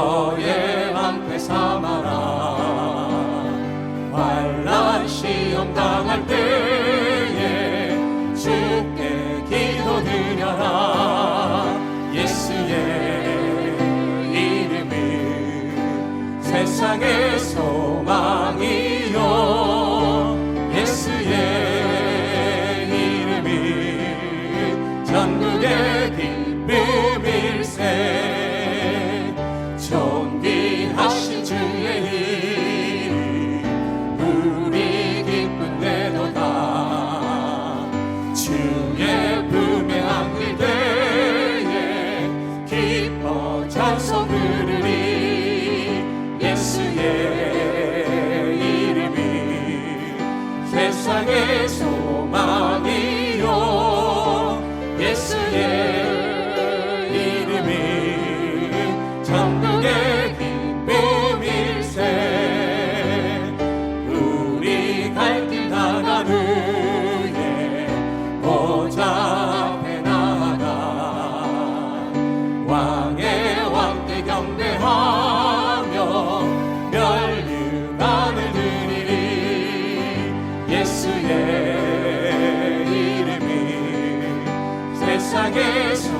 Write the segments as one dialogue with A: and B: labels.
A: 너의 방패 삼아라. 환란 시험 당할 때에 주께 기도 드려라. 예수의 이름을 세상에 향해서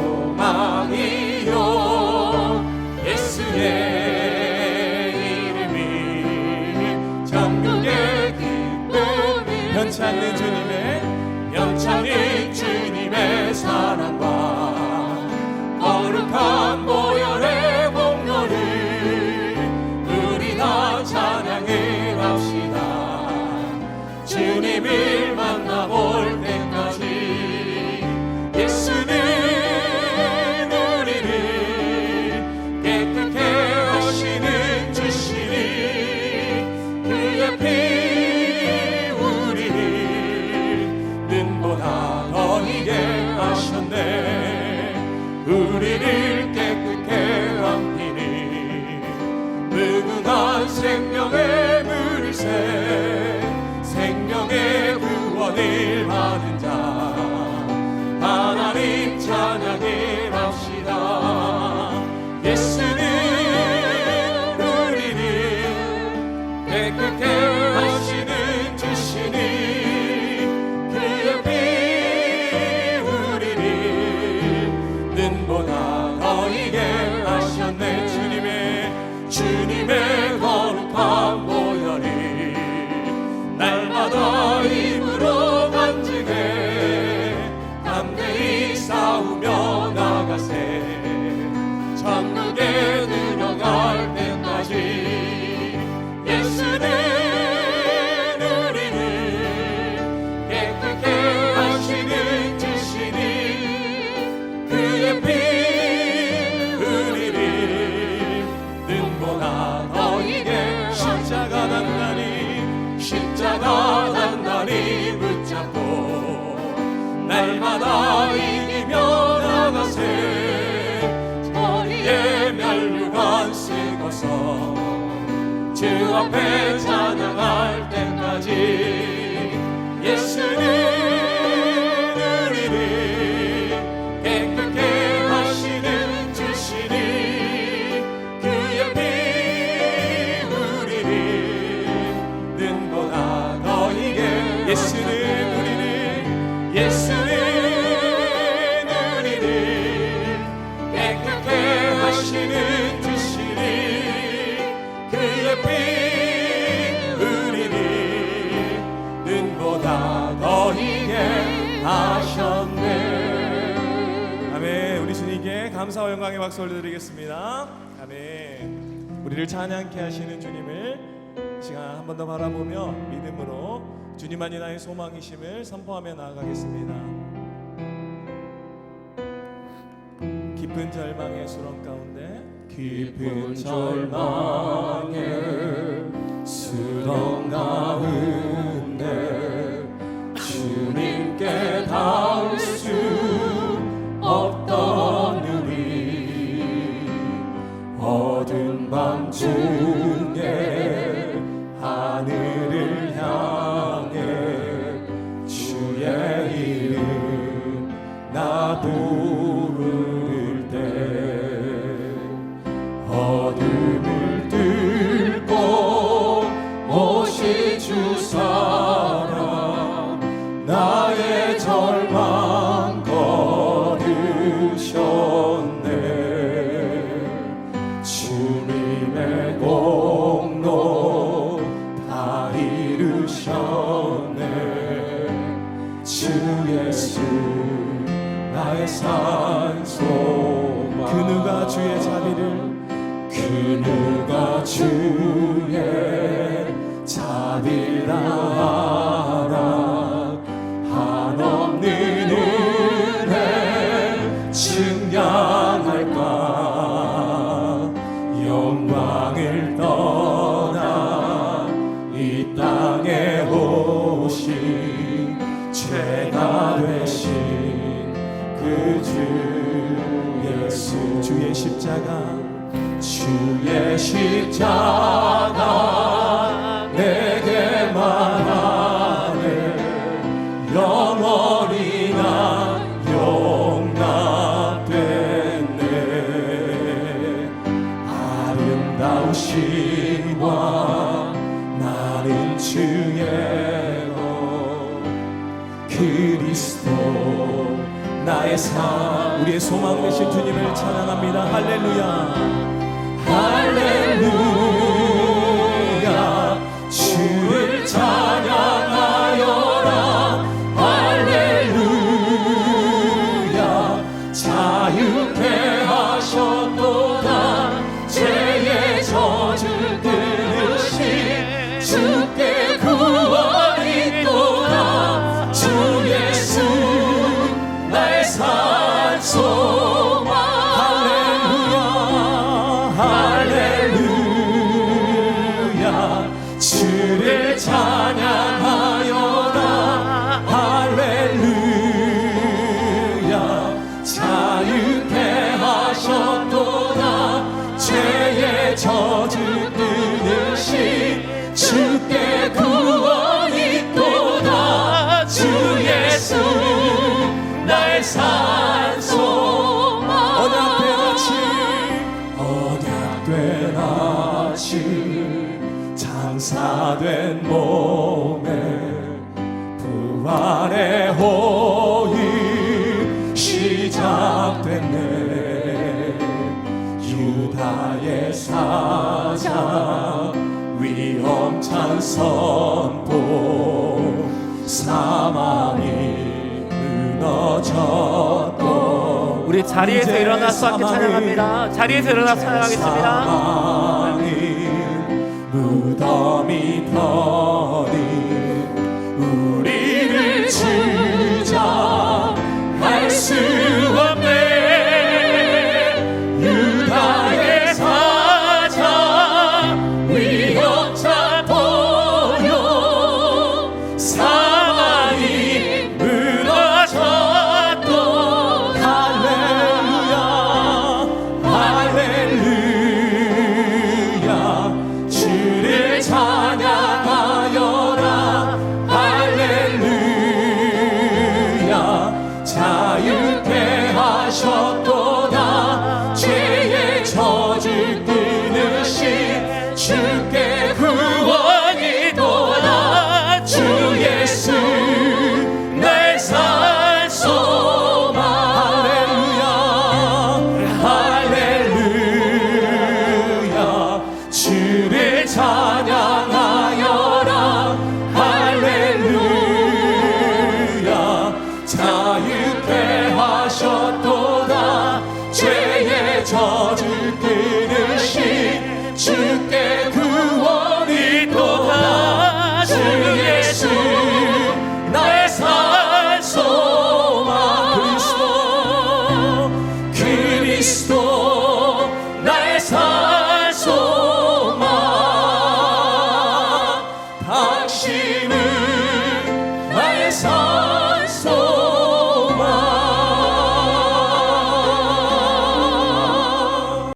A: 영원한 생명의 물세 생명의 구원을 받은 주 앞에 찬양할 감사와 영광의 박수 올려드리겠습니다. 아멘. 우리를 찬양케 하시는 주님을 시간 한 번 더 바라보며 믿음으로 주님만이 나의 소망이심을 선포하며 나아가겠습니다. 깊은 절망의 수렁 가운데 깊은 절망의 수렁 가운데 Abu 자비를 알아 한없는 은혜 증량할까? 영광을 떠나 이 땅에 오신 죄가 되신 그 주 예수. 주의 십자가 주의 십자가 내게 말하네. 영원히 나 용납됐네. 아름다우심과 나는 주의 것 그리스도 나의 삶 우리의 소망 되신 주님을 찬양합니다. 할렐루야 아침 장사된 몸에 부활의 호의 시작됐네. 유다의 사자 위험찬 선포 사망이 무너졌고
B: 우리 자리에서 일어나서 함께 찬양합니다. 자리에서 일어나서 찬양하겠습니다.
A: 무덤이 worship